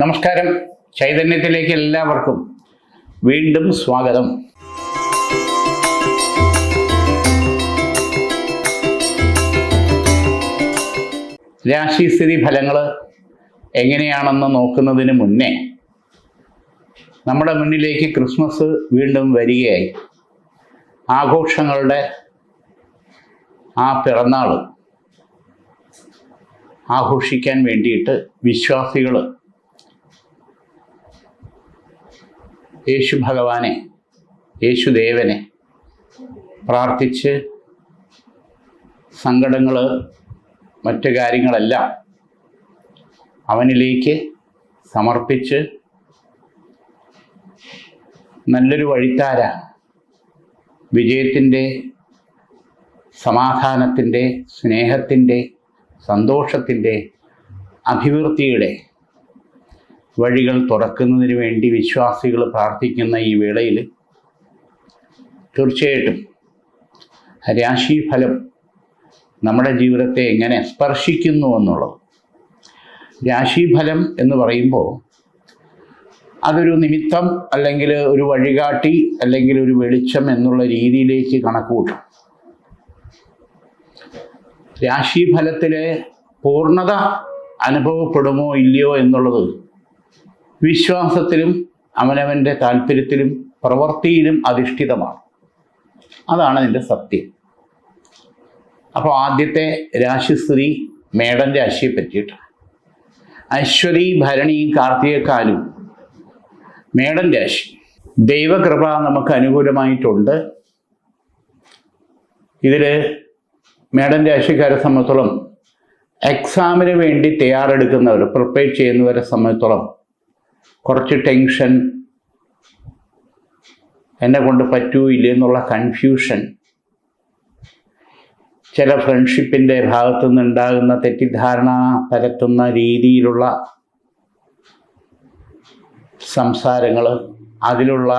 നമസ്കാരം. ചൈതന്യത്തിലേക്ക് എല്ലാവർക്കും വീണ്ടും സ്വാഗതം. രാശിസ്ഥിതി ഫലങ്ങൾ എങ്ങനെയാണെന്ന് നോക്കുന്നതിന് മുന്നേ നമ്മുടെ മുന്നിലേക്ക് ക്രിസ്മസ് വീണ്ടും വരികയായി. ആഘോഷങ്ങളുടെ ആ പിറന്നാൾ ആഘോഷിക്കാൻ വേണ്ടിയിട്ട് വിശ്വാസികൾ യേശു ഭഗവാനെ യേശുദേവനെ പ്രാർത്ഥിച്ച് സങ്കടങ്ങൾ മറ്റു കാര്യങ്ങളെല്ലാം അവനിലേക്ക് സമർപ്പിച്ച് നല്ലൊരു വഴിത്താര വിജയത്തിന്റെ സമാധാനത്തിന്റെ സ്നേഹത്തിന്റെ സന്തോഷത്തിന്റെ അഭിവൃദ്ധിയുടെ വഴികൾ തുറക്കുന്നതിന് വേണ്ടി വിശ്വാസികൾ പ്രാർത്ഥിക്കുന്ന ഈ വേളയിൽ തീർച്ചയായിട്ടും രാശിഫലം നമ്മുടെ ജീവിതത്തെ എങ്ങനെ സ്പർശിക്കുന്നു എന്നുള്ളത്. രാശിഫലം എന്ന് പറയുമ്പോൾ അതൊരു നിമിത്തം അല്ലെങ്കിൽ ഒരു വഴികാട്ടി അല്ലെങ്കിൽ ഒരു വെളിച്ചം എന്നുള്ള രീതിയിലേക്ക് കണക്കുകൂട്ടും. രാശിഫലത്തിലെ പൂർണത അനുഭവപ്പെടുമോ ഇല്ലയോ എന്നുള്ളത് വിശ്വാസത്തിലും അവനവന്റെ താല്പര്യത്തിലും പ്രവൃത്തിയിലും അധിഷ്ഠിതമാണ്. അതാണ് അതിന്റെ സത്യം. അപ്പോൾ ആദ്യത്തെ രാശിസ്ഥിതി മേടൻ രാശിയെ പറ്റിയിട്ടാണ്. ഐശ്വരി ഭരണിയും കാർത്തികക്കാലും മേടൻ രാശി. ദൈവകൃപ നമുക്ക് അനുകൂലമായിട്ടുണ്ട്. ഇതിൽ മേടൻ രാശിക്കാരെ സംബന്ധിച്ചോളം എക്സാമിന് വേണ്ടി തയ്യാറെടുക്കുന്നവർ പ്രിപ്പയർ ചെയ്യുന്നവരെ സംബന്ധിച്ചോളം കുറച്ച് ടെൻഷൻ എന്നെ കൊണ്ട് പറ്റൂ എന്നുള്ള കൺഫ്യൂഷൻ. ചില ഫ്രണ്ട്ഷിപ്പിന്റെ ഭാഗത്തു നിന്നുണ്ടാകുന്ന തെറ്റിദ്ധാരണ പരത്തുന്ന രീതിയിലുള്ള സംസാരങ്ങൾ അതിലുള്ള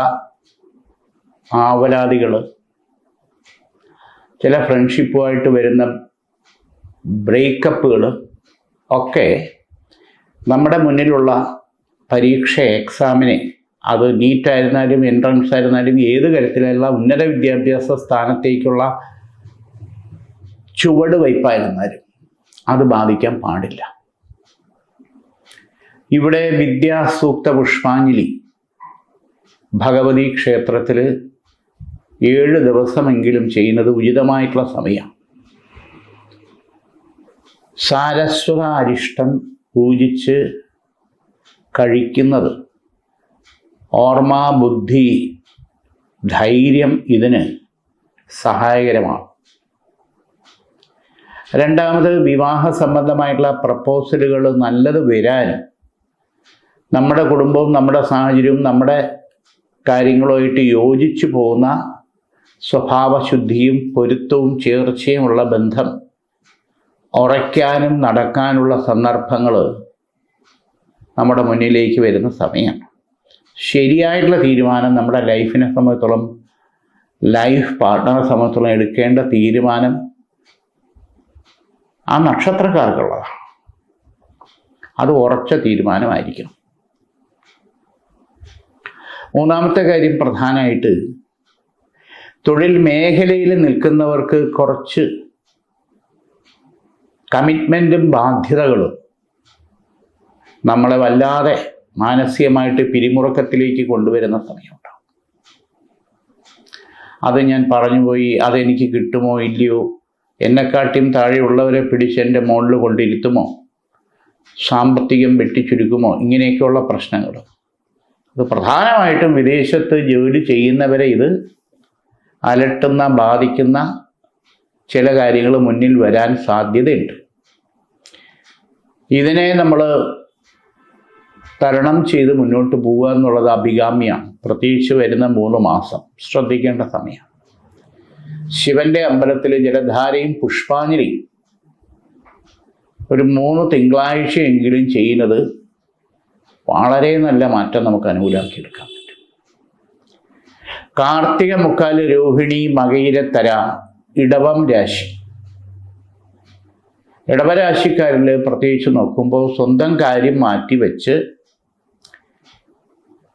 ആവലാതികൾ ചില ഫ്രണ്ട്ഷിപ്പുമായിട്ട് വരുന്ന ബ്രേക്കപ്പുകൾ ഒക്കെ നമ്മുടെ മുന്നിലുള്ള പരീക്ഷ എക്സാമിനെ അത് നീറ്റ് നീറ്റായിരുന്നാലും എൻട്രൻസ് ആയിരുന്നാലും ഏത് തരത്തിലുള്ള ഉന്നത വിദ്യാഭ്യാസ സ്ഥാനത്തേക്കുള്ള ചുവട് വയ്പായിരുന്നാലും അത് ബാധിക്കാൻ പാടില്ല. ഇവിടെ വിദ്യാസൂക്ത പുഷ്പാഞ്ജലി. ഭഗവതി ക്ഷേത്രത്തിൽ ഏഴ് ദിവസമെങ്കിലും ചെയ്യുന്നത് ഉചിതമായിട്ടുള്ള സമയമാണ് സാരസ്വത അരിഷ്ടം പൂജിച്ച് കഴിക്കുന്നത്. ഓർമ്മ ബുദ്ധി ധൈര്യം ഇതിന് സഹായകരമാണ്. രണ്ടാമത് വിവാഹ സംബന്ധമായിട്ടുള്ള പ്രപ്പോസലുകൾ നല്ലത് വരാനും നമ്മുടെ കുടുംബവും നമ്മുടെ സാഹചര്യവും നമ്മുടെ കാര്യങ്ങളുമായിട്ട് യോജിച്ചു പോകുന്ന സ്വഭാവശുദ്ധിയും പൊരുത്തവും ചേർച്ചയുമുള്ള ബന്ധം ഉറയ്ക്കാനും നടക്കാനുള്ള സന്ദർഭങ്ങൾ നമ്മുടെ മുന്നിലേക്ക് വരുന്ന സമയമാണ് ശരിയായിട്ടുള്ള തീരുമാനം നമ്മുടെ ലൈഫിനെ സംബന്ധിച്ചോളം ലൈഫ് പാർട്ട്ണറെ സംബന്ധിച്ചോളം എടുക്കേണ്ട തീരുമാനം ആ നക്ഷത്രക്കാർക്കുള്ളതാണ്. അത് ഉറച്ച തീരുമാനമായിരിക്കണം. മൂന്നാമത്തെ കാര്യം പ്രധാനമായിട്ട് തൊഴിൽ മേഖലയിൽ നിൽക്കുന്നവർക്ക് കുറച്ച് കമ്മിറ്റ്മെന്റും ബാധ്യതകളും നമ്മളെ വല്ലാതെ മാനസികമായിട്ട് പിരിമുറക്കത്തിലേക്ക് കൊണ്ടുവരുന്ന സമയമുണ്ടാവും അത് ഞാൻ പറഞ്ഞുപോയി അതെനിക്ക് കിട്ടുമോ ഇല്ലയോ? എന്നെക്കാട്ടിയും താഴെയുള്ളവരെ പിടിച്ച് എന്റെ മുകളിൽ കൊണ്ടിരുത്തുമോ? സാമ്പത്തികം വെട്ടിച്ചുരുക്കുമോ? ഇങ്ങനെയൊക്കെയുള്ള പ്രശ്നങ്ങൾ. അത് പ്രധാനമായിട്ടും വിദേശത്ത് ജോലി ചെയ്യുന്നവരെ ഇത് അലട്ടുന്ന ബാധിക്കുന്ന ചില കാര്യങ്ങൾ മുന്നിൽ വരാൻ സാധ്യതയുണ്ട്. ഇതിനെ നമ്മൾ തരണം ചെയ്ത് മുന്നോട്ട് പോവുക എന്നുള്ളത് അഭികാമ്യമാണ് പ്രത്യേകിച്ച് വരുന്ന മൂന്ന് മാസം. ശ്രദ്ധിക്കേണ്ട സമയം. ശിവന്റെ അമ്പലത്തിൽ ജലധാരയും പുഷ്പാഞ്ജലിയും ഒരു മൂന്ന് തിങ്കളാഴ്ചയെങ്കിലും ചെയ്യുന്നത് വളരെ നല്ല മാറ്റം നമുക്ക് അനുകൂലമാക്കിയെടുക്കാൻ പറ്റും. കാർത്തിക മുക്കാൽ രോഹിണി മകയിരത്തര ഇടവം രാശി. ഇടവരാശിക്കാരിൽ പ്രത്യേകിച്ച് നോക്കുമ്പോൾ സ്വന്തം കാര്യം മാറ്റിവെച്ച്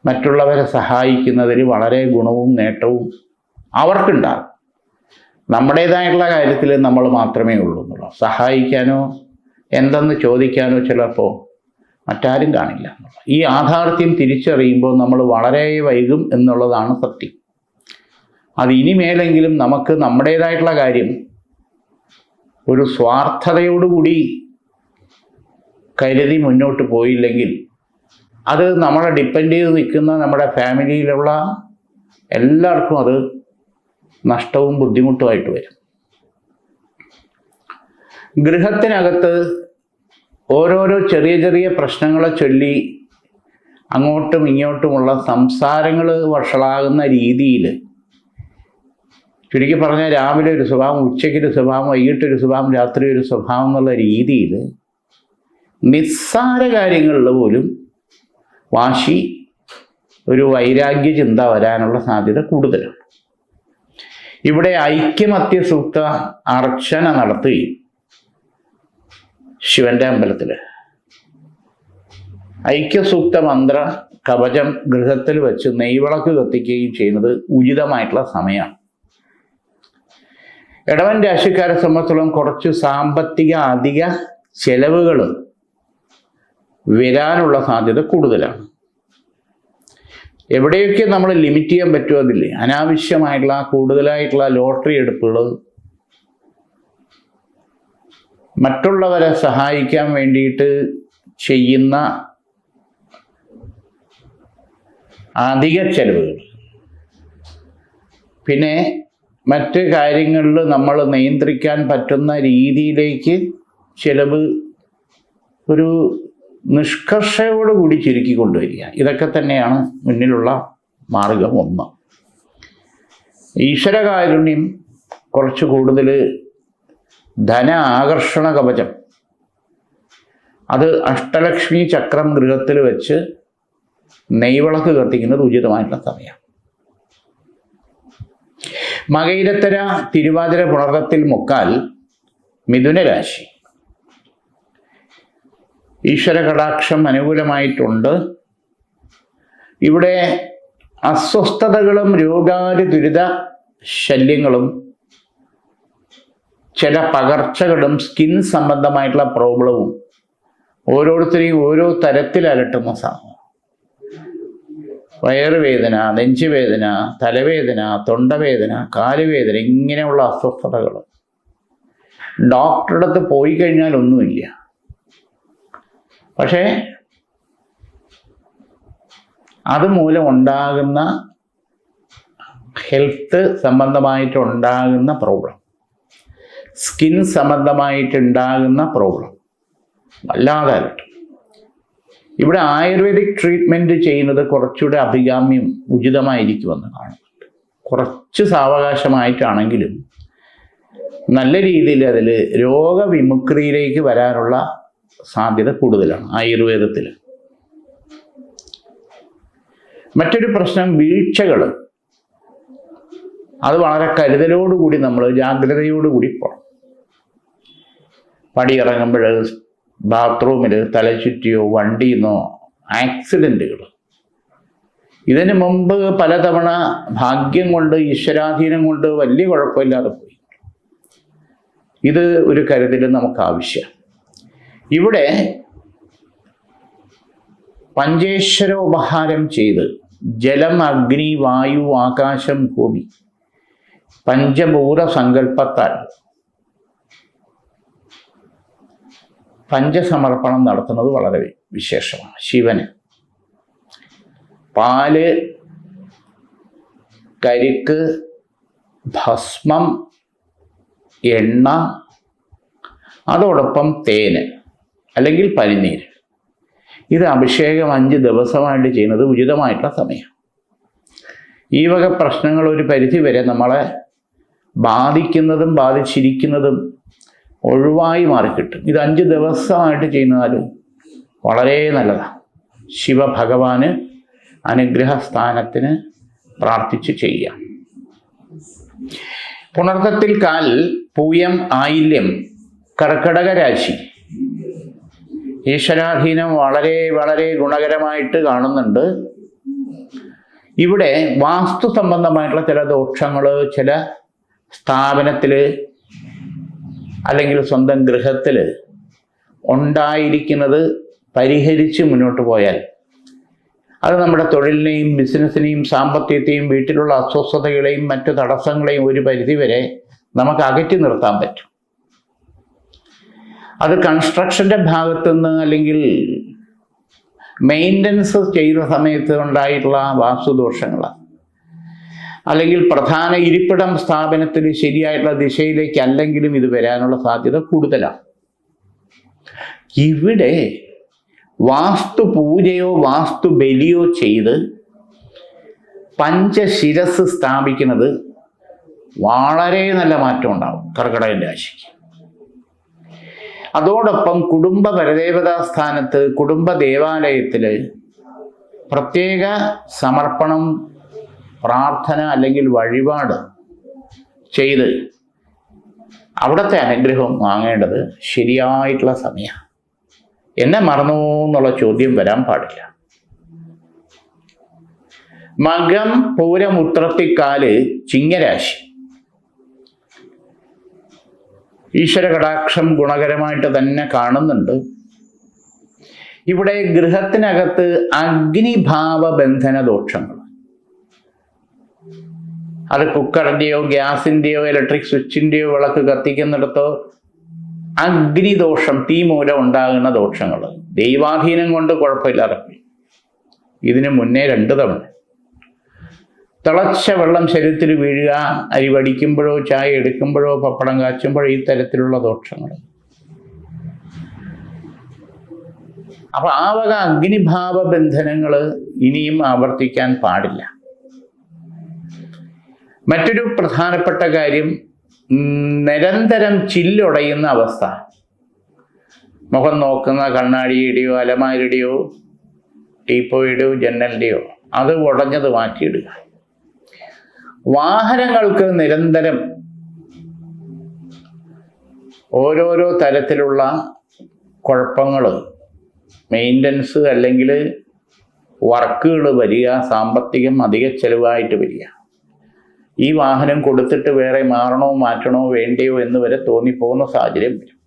മറ്റുള്ളവരെ സഹായിക്കുന്നതിൽ വളരെ ഗുണവും നേട്ടവും അവർക്കുണ്ടാകും. നമ്മുടേതായിട്ടുള്ള കാര്യത്തിൽ നമ്മൾ മാത്രമേ ഉള്ളൂ എന്നുള്ളൂ സഹായിക്കാനോ എന്തെന്ന് ചോദിക്കാനോ ചിലപ്പോൾ മറ്റാരും കാണില്ല. ഈ യാഥാർത്ഥ്യം തിരിച്ചറിയുമ്പോൾ നമ്മൾ വളരെ വൈകും എന്നുള്ളതാണ് സത്യം. അത് ഇനിമേലെങ്കിലും നമുക്ക് നമ്മുടേതായിട്ടുള്ള കാര്യം ഒരു സ്വാർത്ഥതയോടുകൂടി കരുതി മുന്നോട്ട് പോയില്ലെങ്കിൽ അത് നമ്മളെ ഡിപ്പെൻഡ് ചെയ്ത് നിൽക്കുന്ന നമ്മുടെ ഫാമിലിയിലുള്ള എല്ലാവർക്കും അത് നഷ്ടവും ബുദ്ധിമുട്ടുമായിട്ട് വരും. ഗൃഹത്തിനകത്ത് ഓരോരോ ചെറിയ ചെറിയ പ്രശ്നങ്ങളെ ചൊല്ലി അങ്ങോട്ടും ഇങ്ങോട്ടുമുള്ള സംസാരങ്ങൾ വഷളാകുന്ന രീതിയിൽ ചുരുക്കി പറഞ്ഞാൽ രാവിലെ ഒരു സ്വഭാവം ഉച്ചയ്ക്കൊരു സ്വഭാവം വൈകിട്ടൊരു സ്വഭാവം രാത്രി ഒരു സ്വഭാവം എന്നുള്ള രീതിയിൽ നിസ്സാര കാര്യങ്ങളിൽ പോലും വാശി ഒരു വൈരാഗ്യ ചിന്ത വരാനുള്ള സാധ്യത കൂടുതലാണ്. ഇവിടെ ഐക്യമത്യ സൂക്ത അർച്ചന നടത്തുകയും ശിവന്റെ അമ്പലത്തിൽ ഐക്യസൂക്ത മന്ത്ര കവചം ഗൃഹത്തിൽ വെച്ച് നെയ്വിളക്ക് കത്തിക്കുകയും ചെയ്യുന്നത് ഉചിതമായിട്ടുള്ള സമയമാണ്. ഇടവൻ രാശിക്കാരെ സംബന്ധിച്ചോളം കുറച്ച് സാമ്പത്തിക അധിക ചെലവുകൾ വരാനുള്ള സാധ്യത കൂടുതലാണ്. എവിടെയൊക്കെ നമ്മൾ ലിമിറ്റ് ചെയ്യാൻ പറ്റുമോ അതില്ലേ അനാവശ്യമായിട്ടുള്ള കൂടുതലായിട്ടുള്ള ലോട്ടറി എടുപ്പുകൾ മറ്റുള്ളവരെ സഹായിക്കാൻ വേണ്ടിയിട്ട് ചെയ്യുന്ന അധിക ചെലവുകൾ. പിന്നെ മറ്റ് കാര്യങ്ങളിൽ നമ്മൾ നിയന്ത്രിക്കാൻ പറ്റുന്ന രീതിയിലേക്ക് ചിലവ് ഒരു നിഷ്കർഷയോടുകൂടി ചുരുക്കി കൊണ്ടുവരിക ഇതൊക്കെ തന്നെയാണ് മുന്നിലുള്ള മാർഗം ഒന്ന്. ഈശ്വരകാരുണ്യം കുറച്ച് കൂടുതൽ ധന ആകർഷണ കവചം. അത് അഷ്ടലക്ഷ്മി ചക്രം ഗൃഹത്തിൽ വെച്ച് നെയ്വിളക്ക് കത്തിക്കുന്നത് ഉചിതമായിട്ടുള്ള സമയം. മകയിരത്തര തിരുവാതിര പുണർത്തത്തിൽ മുക്കാൽ മിഥുനരാശി. ഈശ്വര കടാക്ഷം അനുകൂലമായിട്ടുണ്ട്. ഇവിടെ അസ്വസ്ഥതകളും രോഗാരി ദുരിത ശല്യങ്ങളും ചില പകർച്ചകളും സ്കിൻ സംബന്ധമായിട്ടുള്ള പ്രോബ്ലവും ഓരോരുത്തരെയും ഓരോ തരത്തിൽ അലട്ടുന്ന സാധനം. വയറുവേദന നെഞ്ചുവേദന തലവേദന തൊണ്ടവേദന കാലുവേദന ഇങ്ങനെയുള്ള അസ്വസ്ഥതകൾ ഡോക്ടറുടെ അടുത്ത് പോയി കഴിഞ്ഞാൽ ഒന്നുമില്ല പക്ഷേ അതുമൂലം ഉണ്ടാകുന്ന ഹെൽത്ത് സംബന്ധമായിട്ടുണ്ടാകുന്ന പ്രോബ്ലം. സ്കിൻ സംബന്ധമായിട്ടുണ്ടാകുന്ന പ്രോബ്ലം. വല്ലാതെ ഇവിടെ ആയുർവേദിക് ട്രീറ്റ്മെന്റ് ചെയ്യുന്നത് കുറച്ചുകൂടെ അഭികാമ്യം ഉചിതമായിരിക്കുമെന്ന് കാണുന്നുണ്ട്. കുറച്ച് സാവകാശമായിട്ടാണെങ്കിലും നല്ല രീതിയിൽ അതിൽ രോഗവിമുക്തിയിലേക്ക് വരാനുള്ള സാധ്യത കൂടുതലാണ് ആയുർവേദത്തിൽ മറ്റൊരു പ്രശ്നം വീഴ്ചകൾ അത് വളരെ കരുതലോടുകൂടി നമ്മൾ ജാഗ്രതയോടുകൂടി പോകണം പടിയിറങ്ങുമ്പോൾ ബാത്റൂമിൽ തലചുറ്റിയോ വണ്ടിന്നോ ആക്സിഡന്റുകൾ ഇതിന് മുമ്പ് പലതവണ ഭാഗ്യം കൊണ്ട് ഈശ്വരാധീനം കൊണ്ട് വലിയ കുഴപ്പമില്ലാതെ പോയി. ഇത് ഒരു കരുതൽ നമുക്ക് ആവശ്യം ഇവിടെ പഞ്ചേശ്വരോപഹാരം ചെയ്ത് ജലം അഗ്നി വായു ആകാശം ഭൂമി പഞ്ചഭൂത സങ്കല്പത്താൽ പഞ്ചസമർപ്പണം നടത്തുന്നത് വളരെ വിശേഷമാണ്. ശിവന് പാൽ കരിക്ക് ഭസ്മം എണ്ണ അതോടൊപ്പം തേന്. അല്ലെങ്കിൽ പനിനീര് ഇത് അഭിഷേകം അഞ്ച് ദിവസമായിട്ട് ചെയ്യുന്നത് ഉചിതമായിട്ടുള്ള സമയം. ഈ വക പ്രശ്നങ്ങൾ ഒരു പരിധി വരെ നമ്മളെ ബാധിക്കുന്നതും ബാധിച്ചിരിക്കുന്നതും ഒഴിവായി മാറിക്കിട്ടും. ഇത് അഞ്ച് ദിവസമായിട്ട് ചെയ്യുന്നാൽ വളരെ നല്ലതാണ് ശിവഭഗവാന് അനുഗ്രഹ സ്ഥാനത്തിന് പ്രാർത്ഥിച്ച് ചെയ്യാം പുണർത്തത്തിൽ കാൽ പൂയം ആയില്യം കർക്കടക രാശി. ഈശ്വരാധീനം വളരെ വളരെ ഗുണകരമായിട്ട് കാണുന്നുണ്ട്. ഇവിടെ വാസ്തു സംബന്ധമായിട്ടുള്ള ചില ദോഷങ്ങൾ ചില സ്ഥാപനത്തിൽ അല്ലെങ്കിൽ സ്വന്തം ഗൃഹത്തിൽ ഉണ്ടായിരിക്കുന്നത് പരിഹരിച്ച് മുന്നോട്ട് പോയാൽ അത് നമ്മുടെ തൊഴിലിനെയും ബിസിനസ്സിനെയും സാമ്പത്തികത്തെയും വീട്ടിലുള്ള അസ്വസ്ഥതകളെയും മറ്റു തടസ്സങ്ങളെയും ഒരു പരിധിവരെ നമുക്ക് അകറ്റി നിർത്താൻ പറ്റും. അത് കൺസ്ട്രക്ഷന്റെ ഭാഗത്തുനിന്ന് അല്ലെങ്കിൽ മെയിന്റനൻസ് ചെയ്ത സമയത്ത് ഉണ്ടായിട്ടുള്ള വാസ്തുദോഷങ്ങളാണ് അല്ലെങ്കിൽ പ്രധാന ഇരിപ്പിടം സ്ഥാപനത്തിന് ശരിയായിട്ടുള്ള ദിശയിലേക്ക് അല്ലെങ്കിലും ഇത് വരാനുള്ള സാധ്യത കൂടുതലാണ് ഇവിടെ വാസ്തു പൂജയോ വാസ്തു ബലിയോ ചെയ്ത് പഞ്ചശിരസ് സ്ഥാപിക്കുന്നത് വളരെ നല്ല മാറ്റം ഉണ്ടാവും കർക്കിടകൻ രാശിക്ക്. അതോടൊപ്പം കുടുംബ പരദേവതാ സ്ഥാനത്ത് കുടുംബ ദേവാലയത്തിൽ പ്രത്യേക സമർപ്പണം പ്രാർത്ഥന അല്ലെങ്കിൽ വഴിപാട് ചെയ്ത് അവിടുത്തെ അനുഗ്രഹം വാങ്ങേണ്ടത് ശരിയായിട്ടുള്ള സമയമാണ് എന്നെ മറന്നു എന്നുള്ള ചോദ്യം വരാൻ പാടില്ല. മകം പൂരമുത്രത്തിക്കാൽ ചിങ്ങരാശി. ഈശ്വര കടാക്ഷം ഗുണകരമായിട്ട് തന്നെ കാണുന്നുണ്ട്. ഇവിടെ ഗൃഹത്തിനകത്ത് അഗ്നിഭാവ ബന്ധന ദോഷങ്ങൾ. അത് കുക്കറിന്റെയോ ഗ്യാസിന്റെയോ ഇലക്ട്രിക് സ്വിച്ചിന്റെയോ വിളക്ക് കത്തിക്കുന്നിടത്തോ അഗ്നിദോഷം തീ മൂലം ഉണ്ടാകുന്ന ദോഷങ്ങൾ. ദൈവാധീനം കൊണ്ട് കുഴപ്പമില്ലാതെ. ഇതിനു ഇതിന് മുന്നേ രണ്ട് തവണ. തിളച്ച വെള്ളം ശരീരത്തിൽ വീഴുക അരി വടിക്കുമ്പോഴോ ചായ എടുക്കുമ്പോഴോ പപ്പടം കാച്ചുമ്പോഴോ ഈ തരത്തിലുള്ള ദോഷങ്ങൾ. അപ്പൊ ആ വക അഗ്നിഭാവ ബന്ധനങ്ങൾ ഇനിയും ആവർത്തിക്കാൻ പാടില്ല. മറ്റൊരു പ്രധാനപ്പെട്ട കാര്യം നിരന്തരം ചില്ലൊടയുന്ന അവസ്ഥ. മുഖം നോക്കുന്ന കണ്ണാടിയുടെയോ അലമാരുടെയോ ടീപ്പോയുടെയോ ജനലിന്റെയോ അത് ഉടഞ്ഞത് മാറ്റിയിടുക. വാഹനങ്ങൾക്ക് നിരന്തരം ഓരോരോ തരത്തിലുള്ള കുഴപ്പങ്ങൾ മെയിന്റനൻസ് അല്ലെങ്കിൽ വർക്കുകൾ വരിക സാമ്പത്തികം അധിക ചെലവായിട്ട് വരിക. ഈ വാഹനം കൊടുത്തിട്ട് വേറെ മാറണോ മാറ്റണോ വേണ്ടയോ എന്ന് വരെ തോന്നിപ്പോകുന്ന സാഹചര്യം വരും.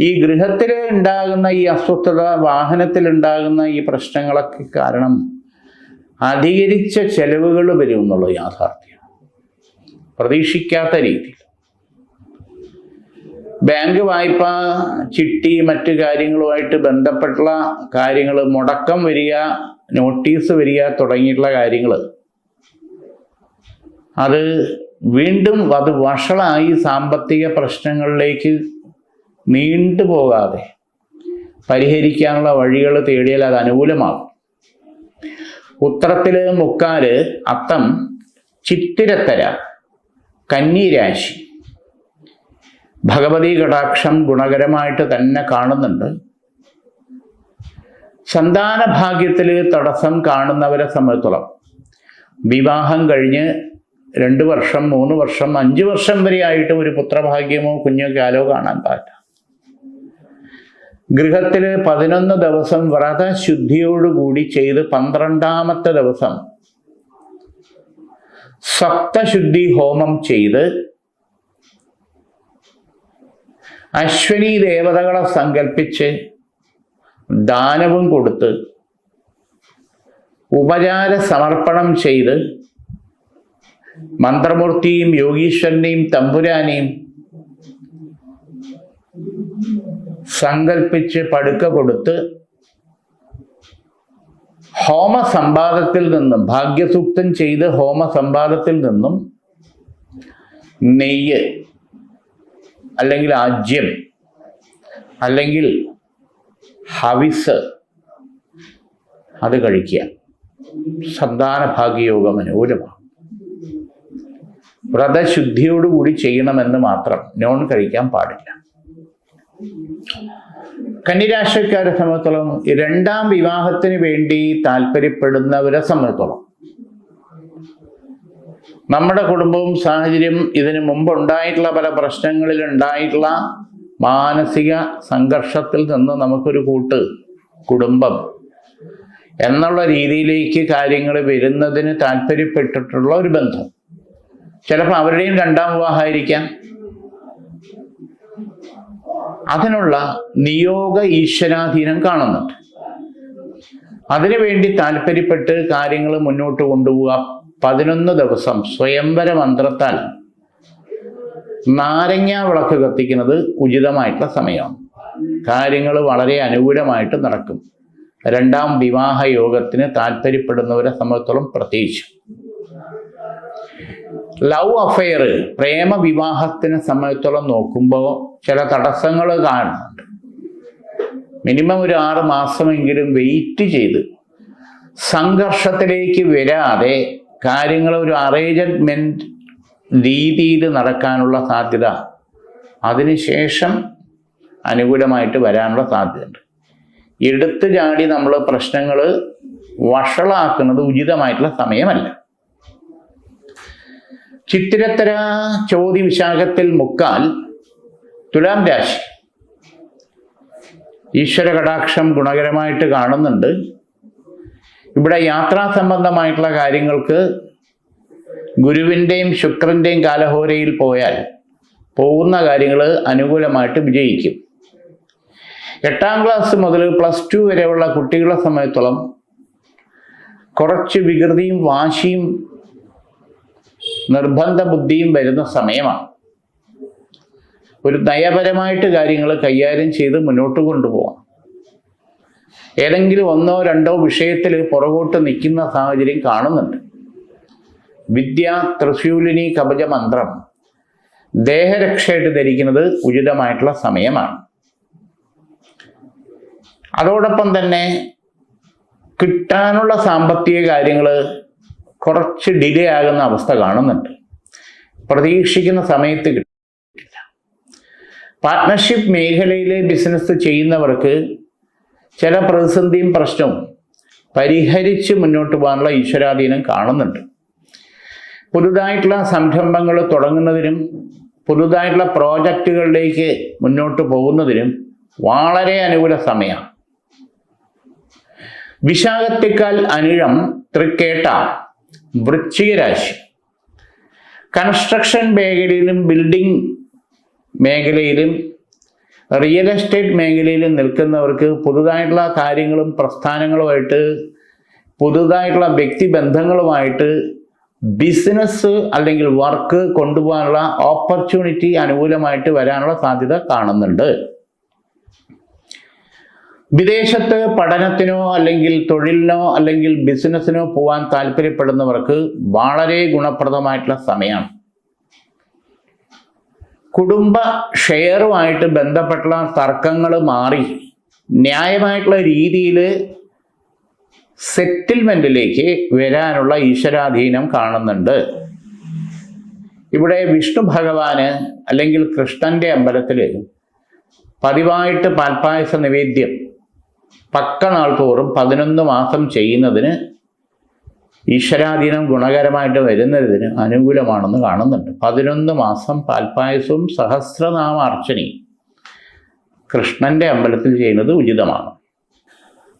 ഈ ഗൃഹത്തിൽ ഉണ്ടാകുന്ന ഈ അസ്വസ്ഥത വാഹനത്തിൽ ഉണ്ടാകുന്ന ഈ പ്രശ്നങ്ങളൊക്കെ കാരണം അധികരിച്ച ചെലവുകൾ വരും എന്നുള്ള യാഥാർത്ഥ്യം. പ്രതീക്ഷിക്കാത്ത രീതിയിൽ. ബാങ്ക് വായ്പ ചിട്ടി മറ്റു കാര്യങ്ങളുമായിട്ട് ബന്ധപ്പെട്ടുള്ള കാര്യങ്ങൾ മുടക്കം വരിക നോട്ടീസ് വരിക തുടങ്ങിയിട്ടുള്ള കാര്യങ്ങൾ അത് വീണ്ടും അത് വഷളായി സാമ്പത്തിക പ്രശ്നങ്ങളിലേക്ക് നീണ്ടുപോകാതെ പരിഹരിക്കാനുള്ള വഴികൾ തേടിയാൽ അത് അനുകൂലമാകും. ഉത്തരത്തിൽ മുക്കാൽ അത്തം ചിത്തിരത്തര കന്നിരാശി. ഭഗവതി കടാക്ഷം ഗുണകരമായിട്ട് തന്നെ കാണുന്നുണ്ട്. സന്താന ഭാഗ്യത്തിൽ തടസ്സം കാണുന്നവരെ സംബന്ധിച്ചോളം വിവാഹം കഴിഞ്ഞ് രണ്ട് വർഷം മൂന്ന് വർഷം അഞ്ച് വർഷം വരെ ആയിട്ട് ഒരു പുത്രഭാഗ്യമോ കുഞ്ഞോ കാലോ കാണാൻ പാടില്ല. ഗൃഹത്തിൽ പതിനൊന്ന് ദിവസം വ്രതശുദ്ധിയോടുകൂടി ചെയ്ത് പന്ത്രണ്ടാമത്തെ ദിവസം സപ്തശുദ്ധി ഹോമം ചെയ്ത് അശ്വനി ദേവതകളെ സങ്കല്പിച്ച് ദാനവും കൊടുത്ത് ഉപചാര സമർപ്പണം ചെയ്ത് മന്ത്രമൂർത്തിയും യോഗീശ്വരനെയും തമ്പുരാനെയും സങ്കൽപ്പിച്ച് പടുക്ക കൊടുത്ത് ഹോമസമ്പാദത്തിൽ നിന്നും ഭാഗ്യസൂക്തം ചെയ്ത് ഹോമസമ്പാദത്തിൽ നിന്നും നെയ്യ് അല്ലെങ്കിൽ ആജ്യം അല്ലെങ്കിൽ ഹവിസ് അത് കഴിക്കുക. സന്താന ഭാഗ്യയോഗം അനുകൂലമാണ് വ്രതശുദ്ധിയോടുകൂടി ചെയ്യണമെന്ന് മാത്രം നോൺ കഴിക്കാൻ പാടില്ല. കന്നിരാശിക്കാരെ സംബന്ധിച്ചോളം രണ്ടാം വിവാഹത്തിന് വേണ്ടി താല്പര്യപ്പെടുന്നവരെ സംബന്ധിച്ചോളം. നമ്മുടെ കുടുംബവും സാഹചര്യം ഇതിനു മുമ്പ് ഉണ്ടായിട്ടുള്ള പല പ്രശ്നങ്ങളിൽ ഉണ്ടായിട്ടുള്ള മാനസിക സംഘർഷത്തിൽ നിന്ന് നമുക്കൊരു കൂട്ട് കുടുംബം എന്നുള്ള രീതിയിലേക്ക് കാര്യങ്ങൾ വരുന്നതിന് താല്പര്യപ്പെട്ടിട്ടുള്ള ഒരു ബന്ധം. ചിലപ്പോൾ അവരുടെയും രണ്ടാം വിവാഹമായിരിക്കാം. അതിനുള്ള നിയോഗ ഈശ്വരാധീനം കാണുന്നുണ്ട്. അതിനുവേണ്ടി താല്പര്യപ്പെട്ട് കാര്യങ്ങൾ മുന്നോട്ട് കൊണ്ടുപോവുക. പതിനൊന്ന് ദിവസം സ്വയംവര മന്ത്രത്താൽ നാരങ്ങ വിളക്ക് കത്തിക്കുന്നത് ഉചിതമായിട്ടുള്ള സമയമാണ്. കാര്യങ്ങൾ വളരെ അനുകൂലമായിട്ട് നടക്കും. രണ്ടാം വിവാഹ യോഗത്തിന് താല്പര്യപ്പെടുന്നവരെ സംബന്ധിച്ചോളം പ്രത്യേകിച്ച്. ലവ് അഫെയർ പ്രേമ വിവാഹത്തിന് സംബന്ധിച്ചോളം നോക്കുമ്പോൾ ചില തടസ്സങ്ങൾ കാണുന്നുണ്ട്. മിനിമം ഒരു ആറ് മാസമെങ്കിലും വെയിറ്റ് ചെയ്ത് സംഘർഷത്തിലേക്ക് വരാതെ കാര്യങ്ങൾ ഒരു അറേഞ്ച്മെന്റ് രീതിയിൽ നടക്കാനുള്ള സാധ്യത അതിനുശേഷം അനുകൂലമായിട്ട് വരാനുള്ള സാധ്യതയുണ്ട്. എടുത്തു ചാടി നമ്മൾ പ്രശ്നങ്ങൾ വഷളാക്കുന്നത് ഉചിതമായിട്ടുള്ള സമയമല്ല. ചിത്തിരത്തര ചോദ്യ വിശാഖത്തിൽ മുക്കാൽ തുലാം രാശി. ഈശ്വര കടാക്ഷം ഗുണകരമായിട്ട് കാണുന്നുണ്ട്. ഇവിടെ യാത്രാ സംബന്ധമായിട്ടുള്ള കാര്യങ്ങൾക്ക് ഗുരുവിന്റെയും ശുക്രന്റെയും കാലഹോരയിൽ പോയാൽ പോകുന്ന കാര്യങ്ങൾ അനുകൂലമായിട്ട് വിജയിക്കും. എട്ടാം ക്ലാസ് മുതൽ പ്ലസ് ടു വരെയുള്ള കുട്ടികളെ സമയത്തോളം കുറച്ച് വികൃതിയും വാശിയും നിർബന്ധ ബുദ്ധിയും വരുന്ന സമയമാണ്. ഒരു നയപരമായിട്ട് കാര്യങ്ങൾ കൈകാര്യം ചെയ്ത് മുന്നോട്ട് കൊണ്ടുപോകാം ഏതെങ്കിലും ഒന്നോ രണ്ടോ വിഷയത്തിൽ പുറകോട്ട് നിൽക്കുന്ന സാഹചര്യം കാണുന്നുണ്ട്. വിദ്യ ത്രിശൂലിനി കവച മന്ത്രം ദേഹരക്ഷയായിട്ട് ധരിക്കുന്നത് ഉചിതമായിട്ടുള്ള സമയമാണ്. അതോടൊപ്പം തന്നെ കിട്ടാനുള്ള സാമ്പത്തിക കാര്യങ്ങൾ കുറച്ച് ഡിലേ ആകുന്ന അവസ്ഥ കാണുന്നുണ്ട്. പ്രതീക്ഷിക്കുന്ന സമയത്ത് കിട്ടില്ല പാർട്ട്ണർഷിപ്പ് മേഖലയിലെ ബിസിനസ് ചെയ്യുന്നവർക്ക് ചില പ്രതിസന്ധിയും പ്രശ്നവും പരിഹരിച്ച് മുന്നോട്ട് പോകാനുള്ള ഈശ്വരാധീനം കാണുന്നുണ്ട്. പുതുതായിട്ടുള്ള സംരംഭങ്ങൾ തുടങ്ങുന്നതിനും പുതുതായിട്ടുള്ള പ്രോജക്റ്റുകളിലേക്ക് മുന്നോട്ട് പോകുന്നതിനും വളരെ അനുകൂല സമയമാണ്. വിശാഖത്തേക്കാൾ അനിഴം തൃക്കേട്ട വൃശ്ചിക രാശി കൺസ്ട്രക്ഷൻ മേഖലയിലും ബിൽഡിംഗ് മേഖലയിലും റിയൽ എസ്റ്റേറ്റ് മേഖലയിലും നിൽക്കുന്നവർക്ക് പുതുതായിട്ടുള്ള കാര്യങ്ങളും പ്രസ്ഥാനങ്ങളുമായിട്ട് പുതുതായിട്ടുള്ള വ്യക്തിബന്ധങ്ങളുമായിട്ട് ബിസിനസ് അല്ലെങ്കിൽ വർക്ക് കൊണ്ടുപോകാനുള്ള ഓപ്പർച്യൂണിറ്റി അനുകൂലമായിട്ട് വരാനുള്ള സാധ്യത കാണുന്നുണ്ട്. വിദേശത്ത് പഠനത്തിനോ അല്ലെങ്കിൽ തൊഴിലിനോ അല്ലെങ്കിൽ ബിസിനസ്സിനോ പോകാൻ താല്പര്യപ്പെടുന്നവർക്ക് വളരെ ഗുണപ്രദമായിട്ടുള്ള സമയമാണ്. കുടുംബ ഷെയറുമായിട്ട് ബന്ധപ്പെട്ടുള്ള തർക്കങ്ങൾ മാറി ന്യായമായിട്ടുള്ള രീതിയിൽ സെറ്റിൽമെന്റിലേക്ക് വരാനുള്ള ഈശ്വരാധീനം കാണുന്നുണ്ട്. ഇവിടെ വിഷ്ണു ഭഗവാന് അല്ലെങ്കിൽ കൃഷ്ണന്റെ അമ്പലത്തിൽ പതിവായിട്ട് പാൽപ്പായസ നിവേദ്യം പക്ക നാൾ തോറും പതിനൊന്ന് മാസം ചെയ്യുന്നതിന് ഈശ്വരാധീനം ഗുണകരമായിട്ട് വരുന്നതിന് അനുകൂലമാണെന്ന് കാണുന്നുണ്ട്. പതിനൊന്ന് മാസം പാൽപ്പായസവും സഹസ്രനാമാർച്ചനയും കൃഷ്ണന്റെ അമ്പലത്തിൽ ചെയ്യുന്നത് ഉചിതമാണ്.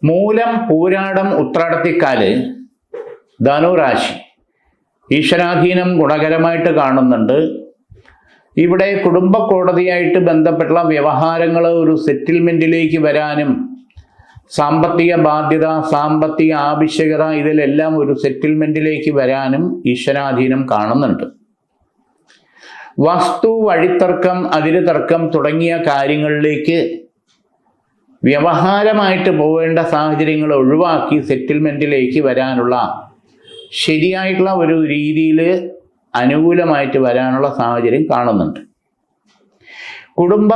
മൂലം പൂരാടം ഉത്രാടത്തിക്കാൽ ധനുരാശി ഈശ്വരാധീനം ഗുണകരമായിട്ട് കാണുന്നുണ്ട്. ഇവിടെ കുടുംബ കോടതിയായിട്ട് ബന്ധപ്പെട്ടുള്ള വ്യവഹാരങ്ങൾ ഒരു സെറ്റിൽമെന്റിലേക്ക് വരാനും സാമ്പത്തിക ബാധ്യത സാമ്പത്തിക ആവശ്യകത ഇതിലെല്ലാം ഒരു സെറ്റിൽമെന്റിലേക്ക് വരാനും ഈശ്വരാധീനം കാണുന്നുണ്ട്. വസ്തു വഴിത്തർക്കം അതിര് തർക്കം തുടങ്ങിയ കാര്യങ്ങളിലേക്ക് വ്യവഹാരമായിട്ട് പോകേണ്ട സാഹചര്യങ്ങൾ ഒഴിവാക്കി സെറ്റിൽമെന്റിലേക്ക് വരാനുള്ള ശരിയായിട്ടുള്ള ഒരു രീതിയിൽ അനുകൂലമായിട്ട് വരാനുള്ള സാഹചര്യം കാണുന്നുണ്ട്. കുടുംബ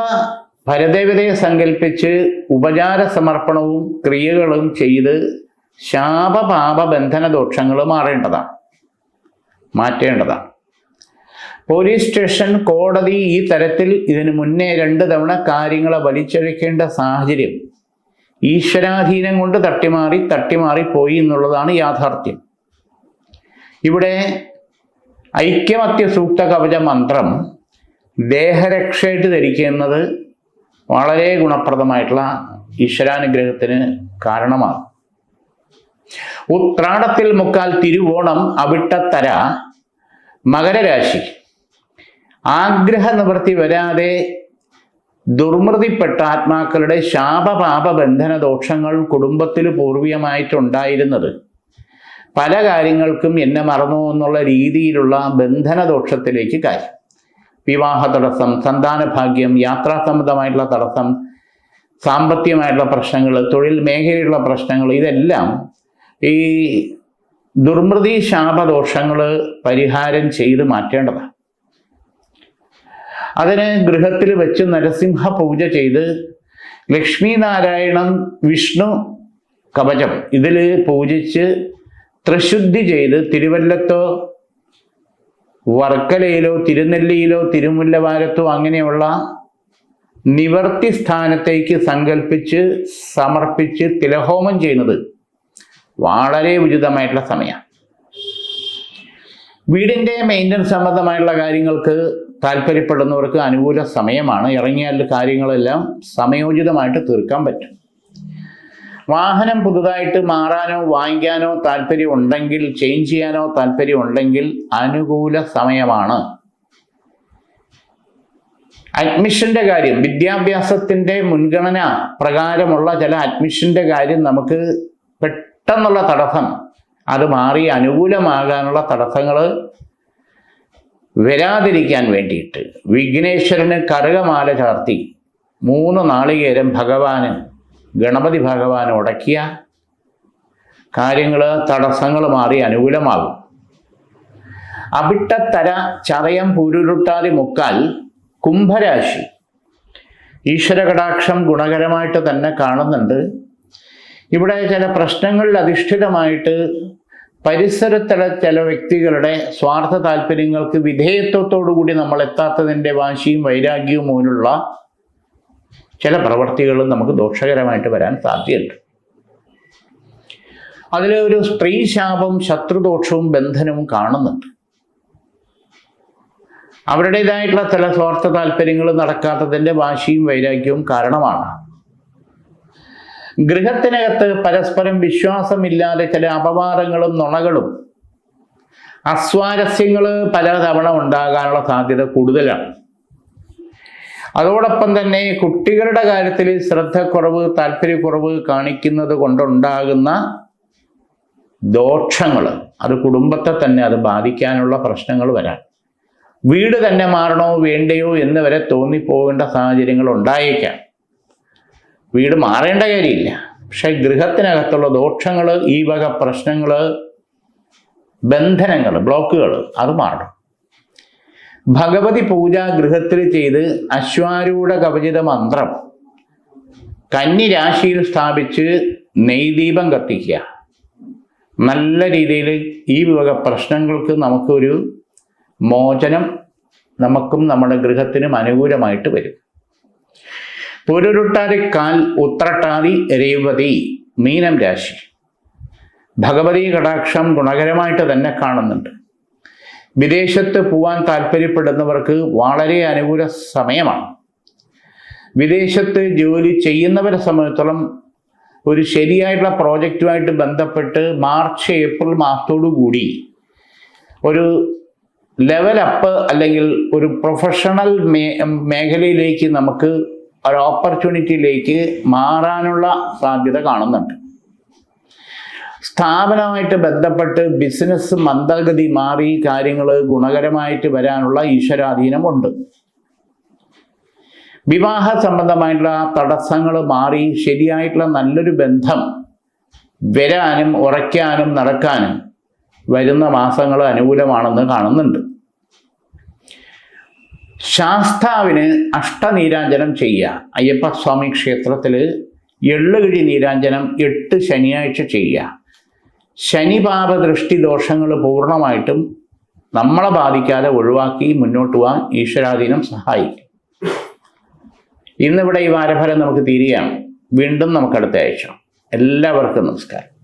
പരദേവതയെ സങ്കല്പിച്ച് ഉപചാര സമർപ്പണവും ക്രിയകളും ചെയ്ത് ശാപപാപ ബന്ധന ദോഷങ്ങൾ മാറേണ്ടതാണ്. മാറ്റേണ്ടതാണ്. പോലീസ് സ്റ്റേഷൻ കോടതി ഈ തരത്തിൽ ഇതിനു മുന്നേ രണ്ട് തവണ കാര്യങ്ങളെ വലിച്ചഴിക്കേണ്ട സാഹചര്യം ഈശ്വരാധീനം കൊണ്ട് തട്ടിമാറി തട്ടിമാറി പോയി എന്നുള്ളതാണ് യാഥാർത്ഥ്യം. ഇവിടെ ഐക്യമത്യ സൂക്ത കവച മന്ത്രം ദേഹരക്ഷയായിട്ട് ധരിക്കുന്നത് വളരെ ഗുണപ്രദമായിട്ടുള്ള ഈശ്വരാനുഗ്രഹത്തിന് കാരണമാണ് ഉത്രാടത്തിൽ മുക്കാൽ തിരുവോണം അവിട്ടത്തര മകരരാശി. ആഗ്രഹ നിവൃത്തി വരാതെ ദുർമൃതിപ്പെട്ട ആത്മാക്കളുടെ ശാപപാപ ബന്ധന ദോഷങ്ങൾ കുടുംബത്തിൽ പൂർവീയമായിട്ടുണ്ടായിരുന്നത് പല കാര്യങ്ങൾക്കും എന്നെ മറന്നു എന്നുള്ള രീതിയിലുള്ള ബന്ധന ദോഷത്തിലേക്ക് കാര്യം. വിവാഹ തടസ്സം സന്താന ഭാഗ്യം യാത്രാ സംബന്ധമായിട്ടുള്ള തടസ്സം സാമ്പത്തികമായിട്ടുള്ള പ്രശ്നങ്ങൾ തൊഴിൽ മേഖലയിലുള്ള പ്രശ്നങ്ങൾ ഇതെല്ലാം ഈ ദുർമൃതി ശാപദോഷങ്ങൾ പരിഹാരം ചെയ്ത് മാറ്റേണ്ടതാണ്. അതിന് ഗൃഹത്തിൽ വെച്ച് നരസിംഹ പൂജ ചെയ്ത് ലക്ഷ്മി നാരായണൻ വിഷ്ണു കവചം ഇതിൽ പൂജിച്ച് ത്രിശുദ്ധി ചെയ്ത് തിരുവല്ലത്തോ വർക്കലയിലോ തിരുനെല്ലിയിലോ തിരുമുല്ലവാരത്തോ അങ്ങനെയുള്ള നിവർത്തി സ്ഥാനത്തേക്ക് സങ്കല്പിച്ച് സമർപ്പിച്ച് തിലഹോമം ചെയ്യുന്നത് വളരെ ഉചിതമായിട്ടുള്ള സമയമാണ്. വീടിന്റെ മെയിന്റനൻസ് സംബന്ധമായിട്ടുള്ള കാര്യങ്ങൾക്ക് താല്പര്യപ്പെടുന്നവർക്ക് അനുകൂല സമയമാണ്. ഇറങ്ങിയാൽ കാര്യങ്ങളെല്ലാം സമയോചിതമായിട്ട് തീർക്കാൻ പറ്റും. വാഹനം പുതുതായിട്ട് മാറാനോ വാങ്ങിക്കാനോ താല്പര്യം ഉണ്ടെങ്കിൽ ചേഞ്ച് ചെയ്യാനോ താല്പര്യം ഉണ്ടെങ്കിൽ അനുകൂല സമയമാണ്. അഡ്മിഷന്റെ കാര്യം വിദ്യാഭ്യാസത്തിന്റെ മുൻഗണന പ്രകാരമുള്ള ചില അഡ്മിഷന്റെ കാര്യം നമുക്ക് പെട്ടെന്നുള്ള തടസ്സം. അത് മാറി അനുകൂലമാകാനുള്ള തടസ്സങ്ങൾ വരാതിരിക്കാൻ വേണ്ടിയിട്ട്. വിഘ്നേശ്വരന് കറുകമാല ചാർത്തി. മൂന്ന് നാളികേരം ഭഗവാന് ഗണപതി ഭഗവാൻ ഉടക്കിയ കാര്യങ്ങൾ തടസ്സങ്ങൾ മാറി അനുകൂലമാകും. അവിട്ടത്തര ചതയം പുരുരുട്ടാതി മുക്കാൽ കുംഭരാശി. ഈശ്വരകടാക്ഷം ഗുണകരമായിട്ട് തന്നെ കാണുന്നുണ്ട്. ഇവിടെ ചില പ്രശ്നങ്ങളിൽ അധിഷ്ഠിതമായിട്ട് പരിസരത്തിലെ ചില വ്യക്തികളുടെ സ്വാർത്ഥ താല്പര്യങ്ങൾക്ക് വിധേയത്വത്തോടു കൂടി നമ്മൾ എത്താത്തതിന്റെ വാശിയും വൈരാഗ്യവും മൂലമുള്ള ചില പ്രവർത്തികളും നമുക്ക് ദോഷകരമായിട്ട് വരാൻ സാധ്യതയുണ്ട്. അതിൽ ഒരു സ്ത്രീ ശാപം ശത്രുദോഷവും ബന്ധനവും കാണുന്നുണ്ട്. അവരുടേതായിട്ടുള്ള ചില സ്വാർത്ഥ താല്പര്യങ്ങൾ നടക്കാത്തതിന്റെ വാശിയും വൈരാഗ്യവും കാരണമാണ്. ഗൃഹത്തിനകത്ത് പരസ്പരം വിശ്വാസമില്ലാതെ ചില അപവാദങ്ങളും നുണകളും അസ്വാരസ്യങ്ങൾ പലതവണ ഉണ്ടാകാനുള്ള സാധ്യത കൂടുതലാണ്. അതോടൊപ്പം തന്നെ കുട്ടികളുടെ കാര്യത്തിൽ ശ്രദ്ധക്കുറവ് താല്പര്യക്കുറവ് കാണിക്കുന്നത് കൊണ്ടുണ്ടാകുന്ന ദോഷങ്ങൾ അത് കുടുംബത്തെ തന്നെ അത് ബാധിക്കാനുള്ള പ്രശ്നങ്ങൾ വരാം. വീട് തന്നെ മാറണോ വേണ്ടയോ എന്ന് വരെ തോന്നിപ്പോകേണ്ട സാഹചര്യങ്ങൾ ഉണ്ടായേക്കാം. വീട് മാറേണ്ട കാര്യമില്ല. പക്ഷെ ഗൃഹത്തിനകത്തുള്ള ദോഷങ്ങൾ ഈ വക പ്രശ്നങ്ങൾ ബന്ധനങ്ങൾ ബ്ലോക്കുകൾ അത് മാറണം. ഭഗവതി പൂജാ ഗൃഹത്തിൽ ചെയ്ത് അശ്വാരൂഢ കവചിത മന്ത്രം. കന്നി രാശിയിൽ സ്ഥാപിച്ച് നെയ്ദീപം കത്തിക്കുക. നല്ല രീതിയിൽ ഈ വക പ്രശ്നങ്ങൾക്ക് നമുക്കൊരു മോചനം നമുക്കും നമ്മുടെ ഗൃഹത്തിനും അനുകൂലമായിട്ട് വരും. പുരുരുട്ടാതി കാൽ ഉത്രട്ടാതി രേവതി മീനം രാശി. ഭഗവതി കടാക്ഷം ഗുണകരമായിട്ട് തന്നെ കാണുന്നുണ്ട്. വിദേശത്ത് പോവാൻ താല്പര്യപ്പെടുന്നവർക്ക് വളരെ അനുകൂല സമയമാണ്. വിദേശത്ത് ജോലി ചെയ്യുന്നവരെ സംബന്ധിച്ചോളം ഒരു ശരിയായിട്ടുള്ള പ്രോജക്റ്റുമായിട്ട് ബന്ധപ്പെട്ട് മാർച്ച് ഏപ്രിൽ മാസത്തോടു കൂടി ഒരു ലെവൽ അപ്പ് അല്ലെങ്കിൽ ഒരു പ്രൊഫഷണൽ മേ മേഖലയിലേക്ക് നമുക്ക് ഒരു ഓപ്പർച്യൂണിറ്റിയിലേക്ക് മാറാനുള്ള സാധ്യത കാണുന്നുണ്ട്. സ്ഥാപനമായിട്ട് ബന്ധപ്പെട്ട് ബിസിനസ് മന്ദഗതി മാറി കാര്യങ്ങൾ ഗുണകരമായിട്ട് വരാനുള്ള ഈശ്വരാധീനമുണ്ട്. വിവാഹ സംബന്ധമായിട്ടുള്ള തടസ്സങ്ങൾ മാറി ശരിയായിട്ടുള്ള നല്ലൊരു ബന്ധം വരാനും ഉറയ്ക്കാനും നടക്കാനും വരുന്ന മാസങ്ങൾ അനുകൂലമാണെന്ന് കാണുന്നുണ്ട്. ശാസ്താവിന് അഷ്ടനീരാഞ്ജനം ചെയ്യുക. അയ്യപ്പസ്വാമി ക്ഷേത്രത്തിൽ എള്ളുകിഴി നീരാഞ്ജനം എട്ട് ശനിയാഴ്ച ചെയ്യുക. ശനിപാപ ദൃഷ്ടി ദോഷങ്ങൾ പൂർണമായിട്ടും നമ്മളെ ബാധിക്കാതെ ഒഴിവാക്കി മുന്നോട്ട് പോകാൻ ഈശ്വരാധീനം സഹായിക്കും. ഇന്നിവിടെ ഈ വാരഫലം നമുക്ക് തീരുകയാണ്. വീണ്ടും നമുക്ക് അടുത്ത ആഴ്ച. എല്ലാവർക്കും നമസ്കാരം.